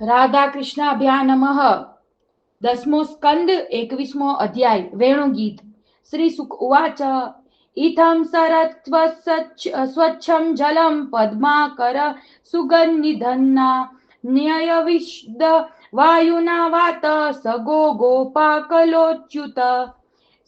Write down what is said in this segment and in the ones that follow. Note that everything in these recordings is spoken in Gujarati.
રાધા કૃષ્ણ અભ્યાનમઃ. દસમો સ્કંદ એકવીસમો અધ્યાય, વેણુગીત. શ્રી સુક ઉવાચ. ઇથમ સરત્વ સ્વચ્છમ જલમ પદ્માકર સુગંધિધન્ના. ન્યયવિષ્દ વાયુના વાત સગો ગોપાકલોચ્યુત.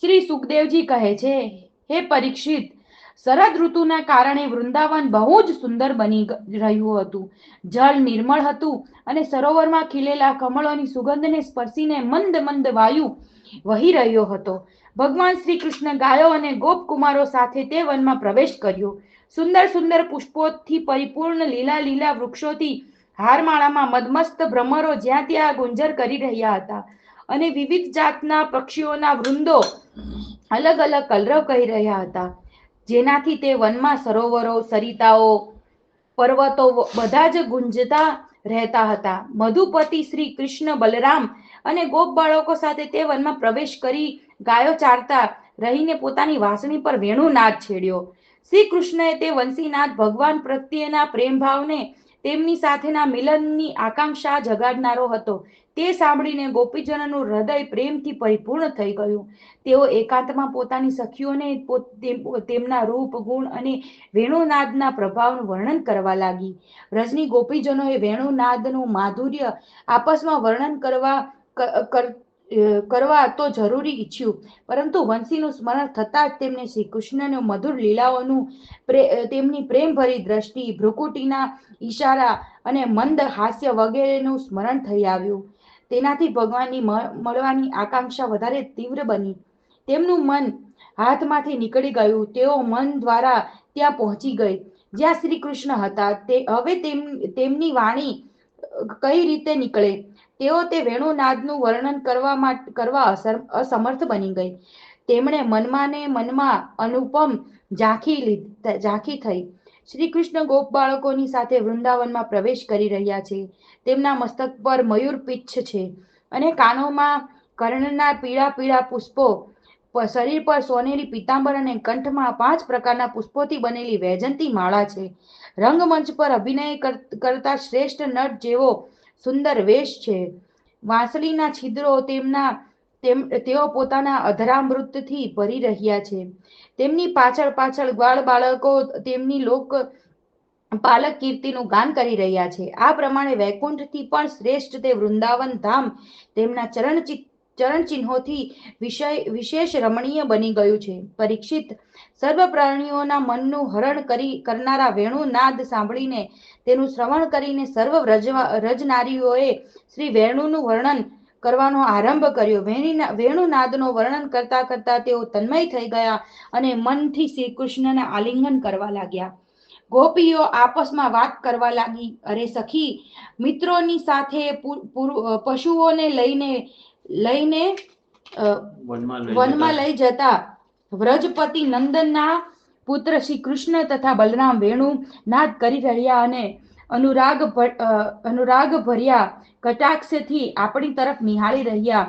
શ્રી સુખદેવજી કહે છે, હે પરીક્ષિત શરદ ઋતુના કારણે વૃંદાવન બહુ જ સુંદર બની રહ્યું હતું. જળ નિર્મળ હતું અને સરોવરમાં ખીલેલા કમળોની સુગંધને સ્પર્શીને મંદ મંદ વાયુ વહી રહ્યો હતો. ભગવાન શ્રી કૃષ્ણ ગાયો અને ગોપકુમારો સાથે તે વનમાં પ્રવેશ કર્યો. સુંદર સુંદર પુષ્પોથી પરિપૂર્ણ લીલા લીલા વૃક્ષોથી હારમાળામાં મદમસ્ત ભ્રમરો જ્યાં ત્યાં ગુંજર કરી રહ્યા હતા અને વિવિધ જાતના પક્ષીઓના વૃંદો અલગ અલગ કલરવ કહી રહ્યા હતા. જેનાથી તે વનમાં સરોવરો, સરિતાઓ, પર્વતો બધા જ ગુંજતા રહેતા હતા. મધુપતિ શ્રી કૃષ્ણ બલરામ અને ગોપ બાળકો સાથે તે વનમાં પ્રવેશ કરી ગાયો ચારતા રહીને પોતાની વાસણી પર વેણુનાદ છેડ્યો. શ્રી કૃષ્ણએ તે વંશીનાથ ભગવાન પ્રત્યેના પ્રેમભાવને તેમની સાથેના મિલનની આકાંક્ષા જગાડનારો હતો. તે સાંભળીને ગોપીજનનું હૃદય પ્રેમથી પરિપૂર્ણ થઈ ગયું. તેઓ એકાંતમાં પોતાની સખીઓને તેમના રૂપ, ગુણ અને વેણુનાદના પ્રભાવનું વર્ણન કરવા લાગી. રજની ગોપીજનોએ વેણુનાદનું માધુર્ય આપસમાં વર્ણન કરવા કરવા તો જરૂરી ઈચ્છ્યું, પરંતુ વંશીનું સ્મરણ થતાં જ તેમને શ્રી કૃષ્ણને મધુર લીલાઓનું તેમની પ્રેમભરી દ્રષ્ટિ, ભ્રુકુટીના ઈશારા અને મંદ હાસ્ય વગેરેનું સ્મરણ થઈ આવ્યું. તેનાથી ભગવાનની મળવાની આકાંક્ષા વધારે તીવ્ર બની. તેમનું મન હાથમાંથી નીકળી ગયું. તેઓ મન દ્વારા ત્યાં પહોંચી ગઈ. જ્યાં શ્રી કૃષ્ણ હતા, તે હવે તેમની વાણી કઈ રીતે નીકળે? તેઓ તે વેણુનાદનું વર્ણન કરવા કરવા અસમર્થ બની ગઈ. તેમણે મનમાં ને મનમાં અનુપમ ઝાંખી ઝાંખી થઈ. શ્રી કૃષ્ણ ગોપ બાળકોની સાથે વૃંદાવનમાં પ્રવેશ કરી રહ્યા છે. તેમના મસ્તક પર મયુર પીચ્છ છે અને કાનોમાં કર્ણના પીળા પીળા પુષ્પો શરીર પર સોનેરી પિતાંબર અને કંઠમાં પાંચ પ્રકારના પુષ્પોથી બનેલી વૈજંતી માળા છે. રંગમંચ પર અભિનય કરતા શ્રેષ્ઠ નટ જેવો સુંદર વેશ છે. વાંસળીના છિદ્રો તેમના તેઓ પોતાના અધરામૃતથી ભરી રહ્યા છે. તેમની પાછળ પાછળ ગ્વાળ બાળકો તેમની લોક પાલક કીર્તિનું ગાન કરી રહ્યા છે. આ પ્રમાણે વૈકુંઠથી પણ શ્રેષ્ઠ તે વૃંદાવન ધામ તેમના ચરણ ચિહ્નોથી વિષય, વિશેષ રમણીય બની ગયું છે. પરીક્ષિત સર્વ પ્રાણીઓના મનનું હરણ કરી, કરનારા વેણુ નાદ સાંભળીને તેનું શ્રવણ કરીને સર્વ રજનારીઓએ શ્રી વેણુનું વર્ણન કરવાનો આરંભ કર્યો. વેણુનાદનો વર્ણન કરતા કરતા તેઓ તન્મય થઈ ગયા અને મનથી શ્રી કૃષ્ણને આલિંગન કરવા લાગ્યા. ગોપીઓ આપસમાં વાત કરવા લાગી. અરે સખી મિત્રોની સાથે પશુઓને લઈને લઈને વનમાં લઈ જતા. વ્રજપતિ નંદનના પુત્ર શ્રી કૃષ્ણ તથા બલરામ વેણુ નાદ કરી રહ્યા અને અનુરાગ અનુરાગ ભર્યા કટાક્ષથી આપણી તરફ નિહાળી રહ્યા.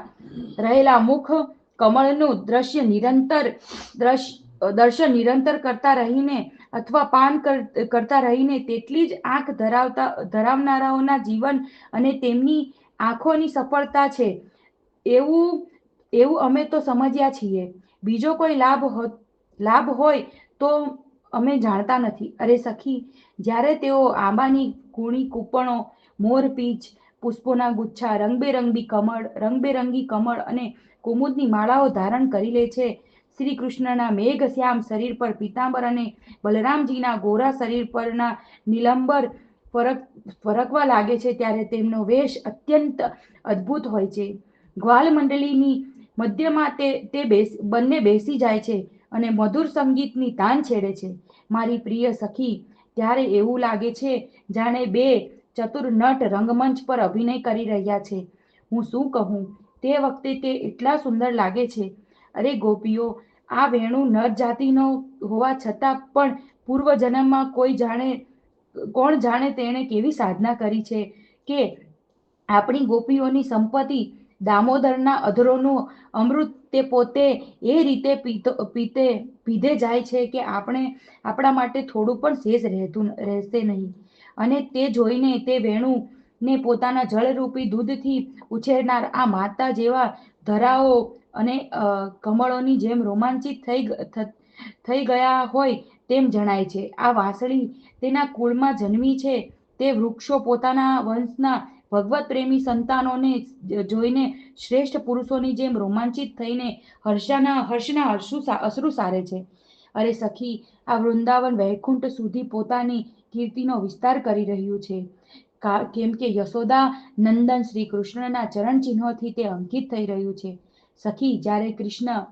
રહેલા મુખ કમળનું દ્રશ્ય નિરંતર દર્શન નિરંતર કરતા રહીને અથવા પાન કરતા રહીને તેટલી જ આંખ ધરાવતા, ધરાવનારાઓના જીવન અને તેમની આંખોની સફળતા છે. એવું એવું અમે તો સમજ્યા છીએ. બીજો કોઈ લાભ લાભ હોય તો અમે જાણતા નથી. અરે સખી, જ્યારે તેઓ આંબાની કુણી કૂપણો મોરપીંછ પુષ્પોના ગુચ્છા, રંગબેરંગી કમળ રંગબેરંગી કમળ અને કુમુદની માળાઓ ધારણ કરી લે છે શ્રી કૃષ્ણના મેઘ શ્યામ શરીર પર પીતાંબર અને બલરામજીના ગોરા શરીર પરના નીલંબર ફરક, ફરકવા લાગે છે, ત્યારે તેમનો વેશ અત્યંત અદ્ભુત હોય છે. ગ્વાલ મંડળીની મધ્યમાં તે તે બેસ, બંને બેસી જાય છે. અને મધુર સંગીતની તાન છેડે છે. મારી પ્રિય સખી, ત્યારે એવું લાગે છે જાણે બે ચતુર નટ રંગમંચ પર અભિનય કરી રહ્યા છે. હું શું કહું? તે વખતે તે એટલા સુંદર લાગે છે. અરે ગોપીઓ, આ વેણુ નર જાતિનો હોવા છતાં પણ પૂર્વજન્મમાં કોઈ જાણે, કોણ જાણે તેણે કેવી સાધના કરી છે કે આપણી ગોપીઓની સંપત્તિ દામોદરના અધરોનું અમૃત તે પોતે એ રીતે પીતો, પીતે, પીધે જાય છે કે આપણે આપણા માટે થોડું પણ શેષ રહેતું, રહેશે નહીં. અને તે જોઈને તે વેણું ને પોતાના જળરૂપી દૂધથી ઉછેરનાર આ માતા જેવા ધરાઓ અને કમળોની જેમ રોમાંચિત થઈ થઈ ગયા હોય તેમ જણાય છે. આ વાંસળી તેના કુળમાં જન્મી છે. તે વૃક્ષો પોતાના વંશના ભગવત પ્રેમી સંતાનોને જોઈને શ્રેષ્ઠ પુરુષોની જેમ રોમાંચિત થઈને હર્ષાના, હર્ષના હર્ષુ અશ્રુ સારે છે. અરે સખી, આ વૃંદાવન વૈકુંઠ સુધી પોતાની કીર્તિનો વિસ્તાર કરી રહ્યું છે. કેમ કે યશોદા નંદન શ્રી કૃષ્ણના ચરણ ચિહ્નોથી તે અંકિત થઈ રહ્યું છે. સખી, જ્યારે કૃષ્ણ,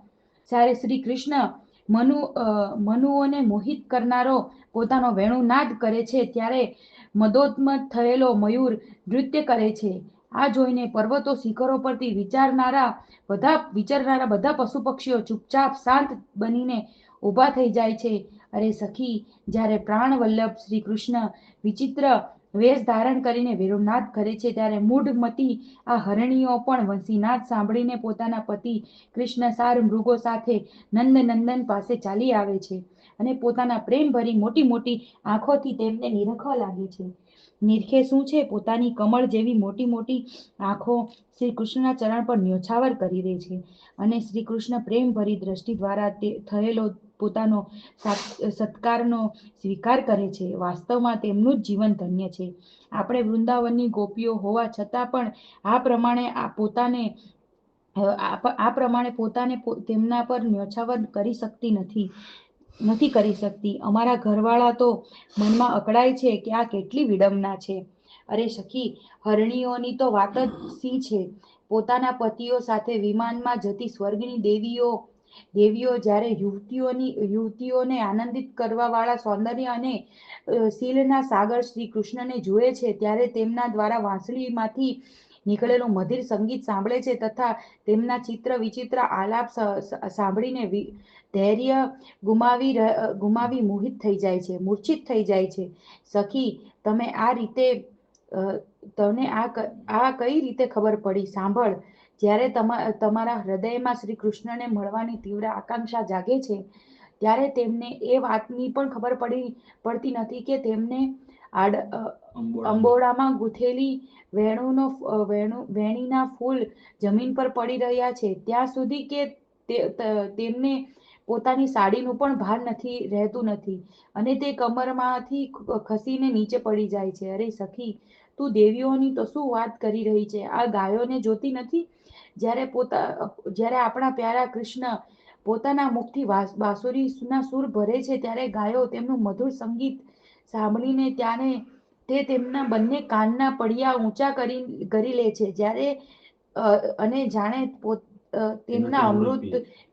જ્યારે શ્રી કૃષ્ણ મનુ મનુઓને મોહિત કરનારો પોતાનો વેણુનાદ કરે છે ત્યારે મદોત્મત થયેલો મયુર નૃત્ય કરે છે. આ જોઈને પર્વતો શિખરો પરથી વિચારનારા બધા વિચારનારા બધા પશુ પક્ષીઓ ચૂપચાપ શાંત બનીને ઊભા થઈ જાય છે. અરે સખી, જ્યારે પ્રાણવલ્લભ શ્રી કૃષ્ણ વિચિત્ર વેશ ધારણ કરીને વેરુનાથ કરે છે, ત્યારે મૂઢમતી આ હરણીઓ પણ વંશીનાદ સાંભળીને પોતાના પતિ કૃષ્ણ સાર મૃગો સાથે નંદ નંદન પાસે ચાલી આવે છે. અને પોતાના પ્રેમ ભરી મોટી મોટી આંખોથી તેમને નિરખવા લાગે છે. નિરખે શું છે? પોતાની કમળ જેવી મોટી મોટી આંખો શ્રી કૃષ્ણના ચરણ પર ન્યોછાવર કરી દે છે અને શ્રી કૃષ્ણ પ્રેમ ભરી દ્રષ્ટિ દ્વારા તે થયેલો પોતાનો સત્કારનો સ્વીકાર કરે છે. વાસ્તવમાં તેમનું જ જીવન ધન્ય છે. આપણે વૃંદાવનની ગોપીઓ હોવા છતાં પણ આ પ્રમાણે આ પોતાને આ પ્રમાણે પોતાને તેમના પર ન્યોછાવર કરી શકતી નથી. નથી કરી શકતી. અમારા ઘરવાળા તો મનમાં અકળાય છે કે આ કેટલી વિડંબના છે. અરે સખી, હરણીઓની તો વાત જ સી છે. પોતાના પતિઓ સાથે વિમાનમાં જતી સ્વર્ગની દેવીઓ દેવીઓ જ્યારે યુવતીઓની, યુવતીઓને આનંદિત કરવા વાળા સૌંદર્ય અને શીલના સાગર શ્રી કૃષ્ણને જુએ છે, ત્યારે તેમના દ્વારા વાંસળીમાંથી નીકળેલું મધુર સંગીત સાંભળે છે તથા તેમના ચિત્ર વિચિત્ર આલાપ સાંભળીને ધૈર્ય ગુમાવી ગુમાવી મોહિત થઈ જાય છે, મૂર્છિત થઈ જાય છે. સખી, તમે આ રીતે તમને આ આ કઈ રીતે ખબર પડી? સાંભળ. જ્યારે તમા, તમારા હૃદયમાં શ્રી કૃષ્ણને મળવાની તીવ્ર આકાંક્ષા જાગે છે, ત્યારે તેમને એ વાતની પણ ખબર પડી, પડતી નથી કે તેમને આડ અંબોડામાં ગૂંથેલી વેણુનો વેણુ વેણીના ફૂલ જમીન પર પડી રહ્યા છે. ત્યાં સુધી કે તેમને પોતાની સાડીનું પણ ભાન નથી રહેતું નથી. અને તે કમરમાંથી ખસીને નીચે પડી જાય છે. અરે સખી તું દેવીઓની તો શું વાત કરી રહી છે? આ ગાયોને જોતી નથી? જ્યારે પોતા જ્યારે આપણા પ્યારા કૃષ્ણ પોતાના મુખથી બાંસુરીના સૂર ભરે છે ત્યારે ગાયો તેમનું મધુર સંગીત સાંભળીને ત્યાંને તે તેમના બંને કાનના પડિયા ઊંચા કરી કરી લે છે. જ્યારે અને જાણે તેમના અમૃત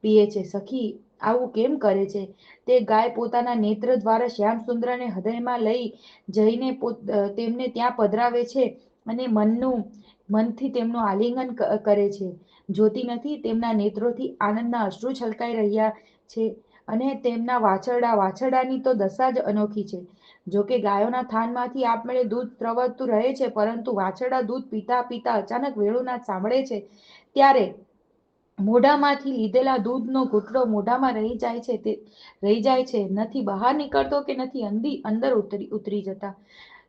પીએ છે. સખી આવું કેમ કરે છે? તે ગાય પોતાના નેત્ર દ્વારા શ્યામ સુંદરને હૃદયમાં લઈ જઈને તેમને ત્યાં પધરાવે છે અને મનનું મનથી તેમનું આલિંગન કરે છે. જોતી નથી તેમના નેત્રોથી આનંદના અશ્રુ છલકાઈ રહ્યા છે અને તેમના વાછરડા વાછરડાની તો દશા જ અનોખી છે. જોકે ગાયોના થાનમાંથી આપમેળે દૂધ પ્રવર્તતું રહે છે, પરંતુ વાછરડા દૂધ પીતા પીતા અચાનક વેણુનાદ સાંભળે છે. ત્યારે મોઢામાંથી લીધેલા દૂધનો ઘૂંટડો મોઢામાં રહી જાય છે, તે રહી જાય છે, નથી બહાર નીકળતો કે નથી અંદી, અંદર ઉતરી ઉતરી જતા.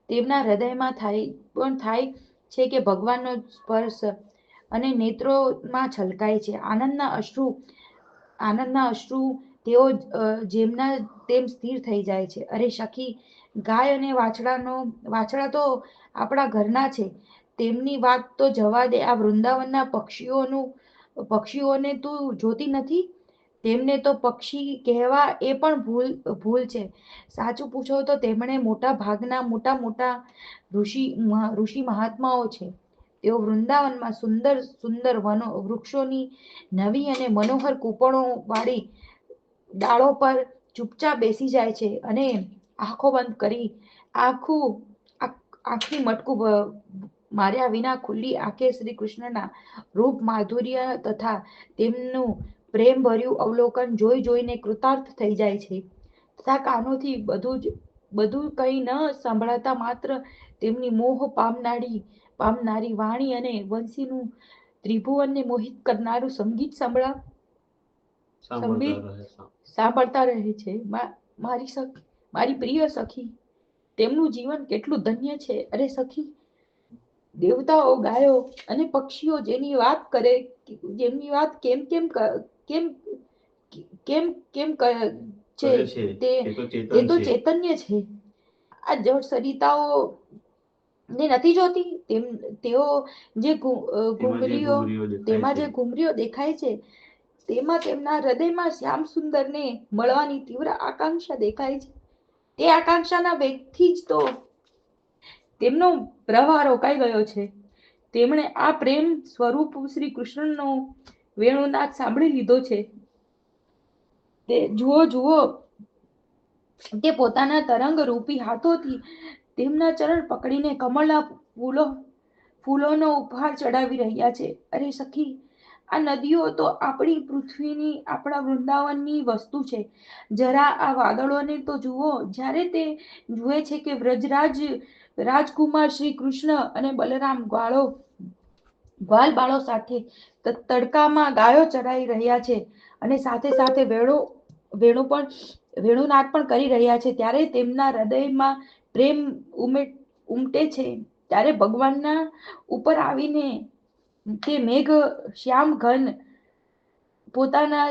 તેમના હૃદયમાં થાય, પણ થાય છે કે ભગવાનનો સ્પર્શ અને નેત્રોમાં છલકાય છે. આનંદના અશ્રુ આનંદના અશ્રુ તેઓ જેમના તેમ સ્થિર થઈ જાય છે. અરે, સખી ગાય અને વાછડાનો, વાછડા તો આપણા ઘરના છે. તેમની વાત તો જવા દે. આ વૃંદાવનના પક્ષીઓનું, પક્ષીઓને તું જોતી નથી? તેમને તો પક્ષી કહેવા એ પણ ભૂલ ભૂલ છે. સાચું પૂછો તો તેમણે મોટા ભાગના મોટા મોટા ઋષિ ઋષિ મહાત્માઓ છે. તેઓ વૃંદાવનમાં સુંદર સુંદર વનો, વૃક્ષોની નવી અને મનોહર કૂપણો વાળી ડાળો પર ચૂપચાપ બેસી જાય છે અને આંખો બંધ કરી આખું આખી મટકું માર્યા વિના ખુલ્લી આંખે શ્રી કૃષ્ણના રૂપ માધુર્ય તથા તેમનું પ્રેમ ભર્યું અવલોકન જોઈ જોઈને કૃતાર્થ થઈ જાય છે. તથા કાનોથી બધું જ બધું કંઈ ન સંભળાતા માત્ર તેમની મોહ પામનારી પામનારી વાણી અને વંશીનું ત્રિભુવનને મોહિત કરનારું સંગીત સંભળા સંગીત સાંભળતા રહે. છે. મારી સખ મારી પ્રિય સખી તેમનું જીવન કેટલું ધન્ય છે? અરે સખી દેવતાઓ ગાયો અને પક્ષીઓ જેની વાત કરે જેમની વાત કેમ કેમ કેમ કેમ કેમ છે તે એ તો ચેતન્ય છે. આ જળ સરિતાઓ ને નથી જોતી? તેમ તેઓ જે ઘુ- તેમાં જે ઘુમરીઓ દેખાય છે તેમાં તેમના હૃદયમાં શ્યામ સુંદરને મળવાની તીવ્ર આકાંક્ષા દેખાય છે. તે આકાંક્ષાના વેગથી જ તો તેમનો પ્રવાહ રોકાઈ ગયો છે. તેમણે આ પ્રેમ સ્વરૂપ શ્રી કૃષ્ણનો વેણુનાદ સાંભળી લીધો છે. તે જુઓ જુઓ, તે પોતાના તરંગ રૂપી હાથોથી તેમના ચરણ પકડીને કમળના ફૂલો, ફૂલોનો ઉપહાર ચડાવી રહ્યા છે. અરે સખી આ નદીઓ તો આપણી પૃથ્વીની, આપણા વૃંદાવનની વસ્તુ છે. જરા આ વાદળોને તો જુઓ, જ્યારે તે જુએ છે કે વ્રજરાજ, રાજકુમાર શ્રી કૃષ્ણ અને બલરામ ગ્વાળો, ગ્વાલ બાળો સાથે તડકામાં ગાયો ચરાઈ રહ્યા છે અને સાથે સાથે વેણુ વેણુ પણ, વેણુનાદ પણ કરી રહ્યા છે. ત્યારે તેમના હૃદયમાં પ્રેમ ઉમે, ઉમટે છે. ત્યારે ભગવાનના ઉપર આવીને તે મેઘ શ્યામ ઘન પોતાના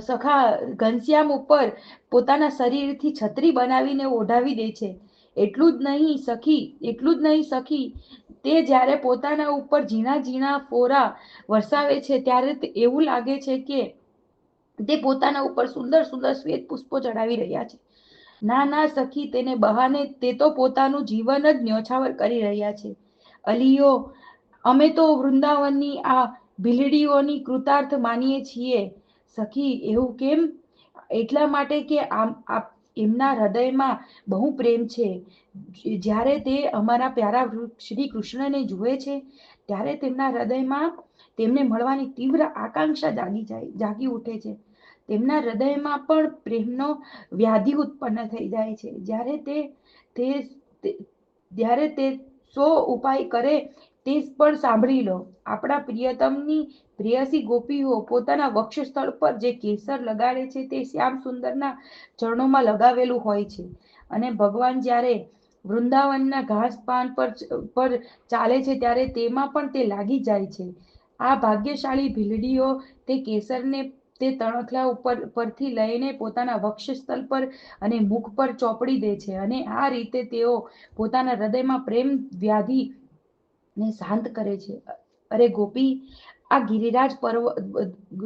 સખા ઘનશ્યામ ઉપર પોતાના શરીરથી છત્રી બનાવીને ઓઢાવી દે છે. એટલું જ નહીં સખી, એટલું જ નહીં સખી, તે જ્યારે પોતાના ઉપર ઝીણા ઝીણા ફોરા વરસાવે છે, ત્યારે એવું લાગે છે કે તે પોતાના ઉપર સુંદર સુંદર શ્વેત પુષ્પો ચડાવી રહ્યા છે. ના ના સખી, તેને બહાને તે તો પોતાનું જીવન જ ન્યોછાવર કરી રહ્યા છે. અલીઓ અમે તો વૃંદાવનની આ ભીલડીઓની કૃતાર્થ માનીએ છીએ. સખી, એવું કેમ? એટલા માટે કે એમના હૃદયમાં બહુ પ્રેમ છે. જ્યારે તે અમારા પ્યારા શ્રી કૃષ્ણને જુએ છે, ત્યારે તેમના હૃદયમાં તેમને મળવાની તીવ્ર આકાંક્ષા જાગી જાય, જાગી ઉઠે છે. તેમના હૃદયમાં પણ પ્રેમનો વ્યાધિ ઉત્પન્ન થઈ જાય છે. જ્યારે તે, તે- જ્યારે તે સો ઉપાય કરે તે પણ સાંભળી લો. આપણા પ્રિયતમની પ્રિયસી ગોપીઓ પોતાના વક્ષસ્થળ પર જે કેસર લગાડે છે તે શ્યામ સુંદરના ચરણોમાં લગાવેલું હોય છે. અને ભગવાન જ્યારે વૃંદાવનના ઘાસ પાન પર પર ચાલે છે ત્યારે તેમાં પણ તે લાગી જાય છે. આ ભાગ્યશાળી ભીલડીઓ તે કેસરને તે તણખલા ઉપર, પરથી લઈને પોતાના વક્ષસ્થળ પર અને મુખ પર ચોપડી દે છે અને આ રીતે તેઓ પોતાના હૃદયમાં પ્રેમ વ્યાધિ ને શાંત કરે છે. અરે ગોપી, આ ગિરિરાજ પર્વ,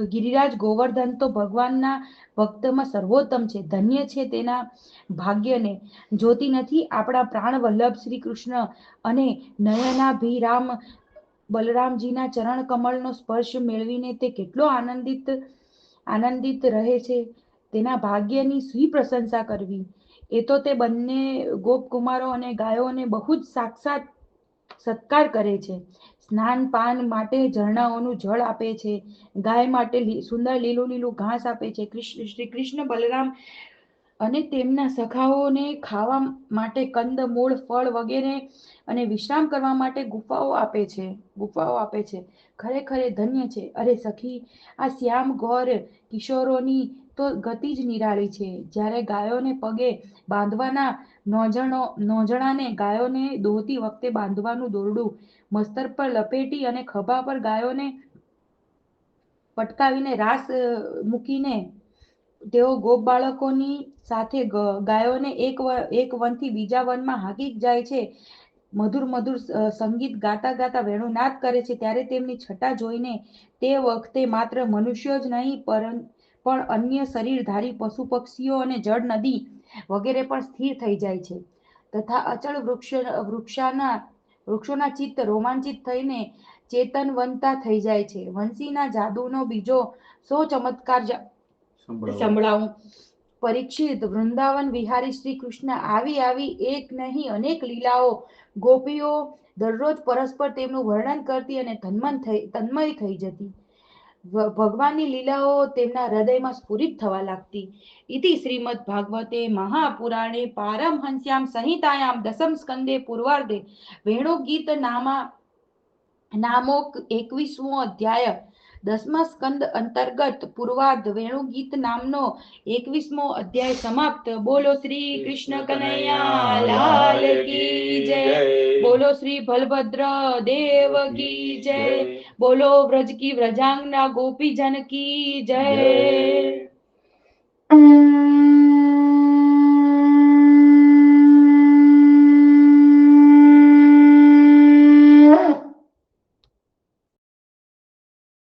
ગિરિરાજ ગોવર્ધન તો ભગવાનના ભક્તમાં સર્વોત્તમ છે. ધન્ય છે તેના ભાગ્યને. જોતી નથી આપણા પ્રાણ વલ્લભ શ્રી કૃષ્ણ અને નયનાભિરામ બલરામજીના ચરણ કમળનો સ્પર્શ મેળવીને તે કેટલો આનંદિત આનંદિત રહે છે. તેના ભાગ્યની શી પ્રશંસા કરવી. એ તો તે બંને ગોપકુમારો અને ગાયોને બહુ જ સાક્ષાત સત્કાર કરે છે. સ્નાન પાન માટે ઝરણાઓનું જળ આપે છે. ગાય માટે સુંદર લીલું લીલું ઘાસ આપે છે. શ્રી કૃષ્ણ બલરામ અને તેમના સખાઓને ખાવા માટે કંદ, મૂળ, ફળ વગેરે અને વિશ્રામ કરવા માટે ગુફાઓ આપે છે. ગુફાઓ આપે છે. ખરેખર ધન્ય છે. અરે સખી, આ શ્યામ ગોર કિશોરોની તો ગતિ જ નિરાળી છે. જ્યારે ગાયોને પગે બાંધવાના નોજણો, નોજણાને ગાયોને દોહતી વખતે બાંધવાનું દોરડું, મસ્તર પર લપેટી અને ખભા પર ગાયોને પટકાવીને રાસ મૂકીને તેઓ ગોપ બાળકોની સાથે ગાયોને એક એક વનથી બીજા વનમાં હાકી જાય છે. મધુર મધુર સંગીત ગાતા ગાતા વેણુનાદ કરે છે. ત્યારે તેમની છટા જોઈને તે વખતે માત્ર મનુષ્યો જ નહીં, પરં પણ અન્ય શરીરધારી પશુ પક્ષીઓ અને જળ નદી વગેરે પણ સ્થિર થઈ જાય છે. તથા અચળ વૃક્ષ વૃક્ષાના વૃક્ષોના ચિત્ત રોમાંચિત થઈને ચેતનવંતા થઈ જાય છે. વંશીના જાદુનો બીજો સો ચમત્કાર સંભળાવું. પરીક્ષિત વૃંદાવન વિહારી શ્રી કૃષ્ણ આવી આવી એક નહીં અનેક લીલાઓ ગોપીઓ દરરોજ પરસ્પર તેમનું વર્ણન કરતી અને તન્મન થઈ તન્મય થઈ જતી. ભગવાનની લીલાઓ તેમના હૃદયમાં સ્ફુરિત થવા લાગતી. ઇતિ શ્રીમદ ભાગવતે મહાપુરાણે પારમહંસ્યામ સંહિતાયામ દસમ સ્કંદે પૂર્વાર્ધે. વેણુગીત નામા, નામોક એકવીસમો અધ્યાય દસમા સ્કંદ અંતર્ગત પૂર્વાધ વેણુ ગીત નામનો એકવીસમો અધ્યાય સમાપ્ત. બોલો શ્રી કૃષ્ણ કનૈયા લાલ કી જય. બોલો શ્રી બલભદ્ર દેવ કી જય. બોલો વ્રજ કી વ્રજાંગના ગોપીજન કી જય. જય.